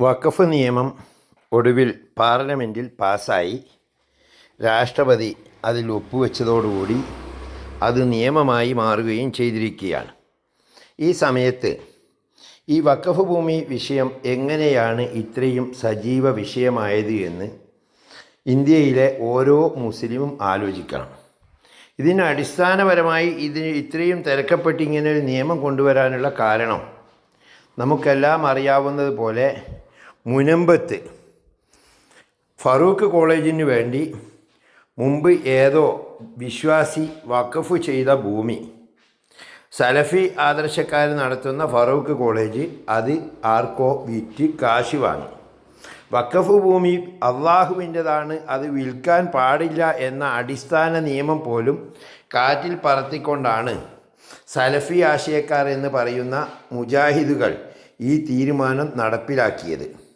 വഖഫ് നിയമം ഒടുവിൽ പാർലമെന്റിൽ പാസ്സായി. രാഷ്ട്രപതി അതിൽ ഒപ്പുവെച്ചതോടുകൂടി അത് നിയമമായി മാറുകയും ചെയ്തിരിക്കുകയാണ്. ഈ സമയത്ത് ഈ വഖഫ് ഭൂമി വിഷയം എങ്ങനെയാണ് ഇത്രയും സജീവ വിഷയമായത് എന്ന് ഇന്ത്യയിലെ ഓരോ മുസ്ലിമും ആലോചിക്കണം. ഇതിന് അടിസ്ഥാനപരമായി ഇതിന് ഇത്രയും തിരക്കപ്പെട്ട് ഇങ്ങനെ ഒരു നിയമം കൊണ്ടുവരാനുള്ള കാരണം നമുക്കെല്ലാം അറിയാവുന്നത് പോലെ മുനമ്പത്ത്. ഫറൂഖ് കോളേജിന് വേണ്ടി മുമ്പ് ഏതോ വിശ്വാസി വഖഫ് ചെയ്ത ഭൂമി. സലഫി ആദർശക്കാർ നടത്തുന്ന ഫറൂഖ് കോളേജ് അത് ആർക്കോ വിറ്റ് കാശ് വാങ്ങി. വഖഫ് ഭൂമി അള്ളാഹുവിന്റെതാണ് അത് വിൽക്കാൻ പാടില്ല എന്ന അടിസ്ഥാന നിയമം പോലും കാറ്റിൽ പറത്തിക്കൊണ്ടാണ് സലഫി ആശയക്കാർ എന്ന് പറയുന്ന മുജാഹിദുകൾ ഈ തീരുമാനം നടപ്പിലാക്കിയത്.